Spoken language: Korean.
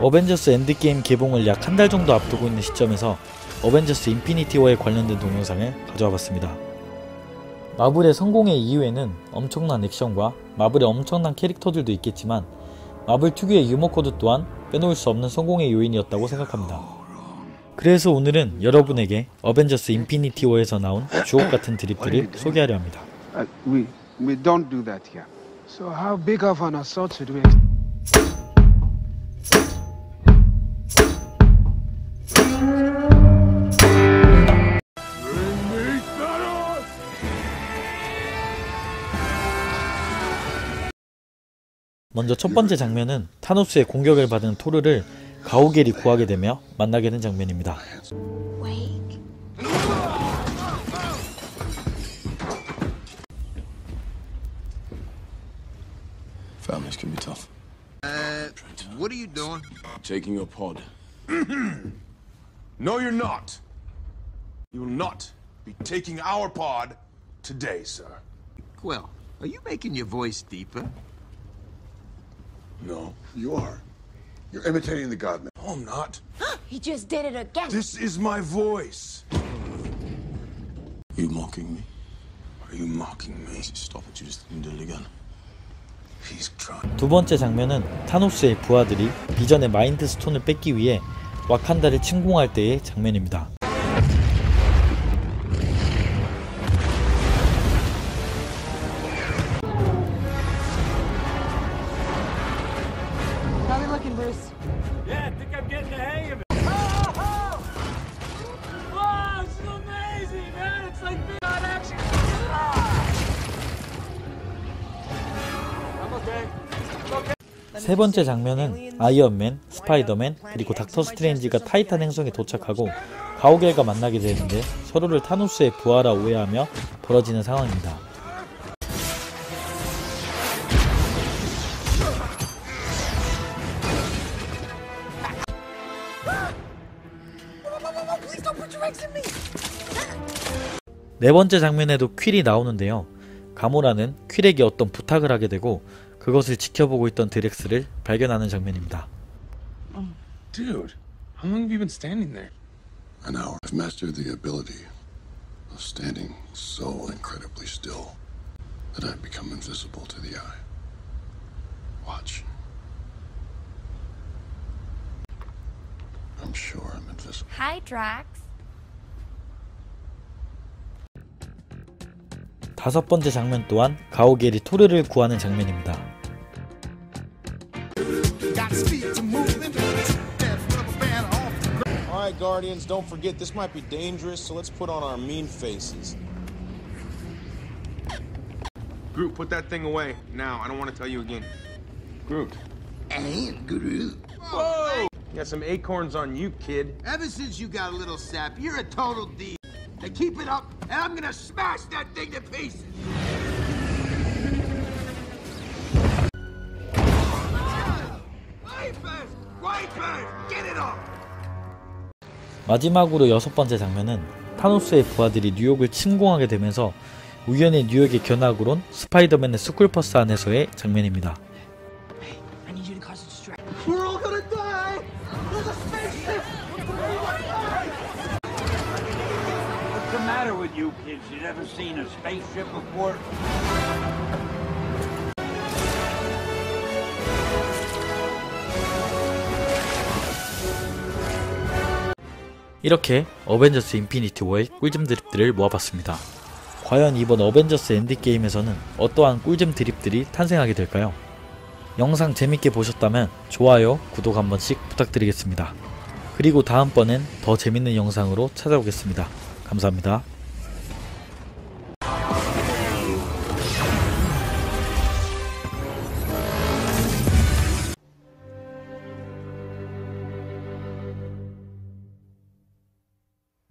어벤져스 엔드게임 개봉을 약 한 달 정도 앞두고 있는 시점에서 어벤져스 인피니티 워에 관련된 동영상을 가져와 봤습니다. 마블의 성공의 이유에는 엄청난 액션과 마블의 엄청난 캐릭터들도 있겠지만 마블 특유의 유머 코드 또한 빼놓을 수 없는 성공의 요인이었다고 생각합니다. 그래서 오늘은 여러분에게 어벤져스 인피니티 워에서 나온 주옥 같은 드립들을 소개하려 합니다. Uh. So how big of an assault should we? 먼저 첫 번째 장면은 타노스의 공격을 받은 토르를 가오겔이 구하게 되며 만나게 된 장면입니다. Families can be tough. Uh, what are you doing? Taking your pod. No, you're not. You will not be taking our pod today, sir. Quill, are you making your voice deeper? No. You are. You're imitating the Godman. No, I'm not. He just did it again. This is my voice. You mocking me? Are you mocking me? Stop it, you just did it again. 두 번째 장면은 타노스의 부하들이 비전의 마인드 스톤을 뺏기 위해 와칸다를 침공할 때의 장면입니다. 세 번째 장면은 아이언맨, 스파이더맨, 그리고 닥터 스트레인지가 타이탄 행성에 도착하고 가오겔과 만나게 되는데 서로를 타노스의 부하라 오해하며 벌어지는 상황입니다. 네 번째 장면에도 퀼이 나오는데요. 가모라는 퀼에게 어떤 부탁을 하게 되고 그것을 지켜보고 있던 드렉스를 발견하는 장면입니다. Dude, how long have you been standing there? An hour. I've mastered the ability of standing so incredibly still that I've become invisible to the eye. Watch. I'm sure I'm invisible. Hi, Drax. 다섯 번째 장면 또한 가오겔이 토르를 구하는 장면입니다. All right, Guardians, don't forget this might be dangerous, so let's put on our mean faces. Groot, put that thing away now. I don't want to tell you again. Groot. And Groot. Whoa! You got some acorns on you, kid. Ever since you got a little sap, you're a total D. Now keep it up, and I'm gonna smash that thing to pieces. 마지막으로 여섯 번째 장면은 타노스의 부하들이 뉴욕을 침공하게 되면서 우연히 뉴욕의 견학으론 스파이더맨의 스쿨버스 안에서의 장면입니다. You kids? You never seen a spaceship before? 이렇게 어벤져스 인피니티 워의 꿀잼 드립들을 모아봤습니다. 과연 이번 어벤져스 엔드게임에서는 어떠한 꿀잼 드립들이 탄생하게 될까요? 영상 재밌게 보셨다면 좋아요, 구독 한 번씩 부탁드리겠습니다. 그리고 다음번엔 더 재밌는 영상으로 찾아오겠습니다. 감사합니다.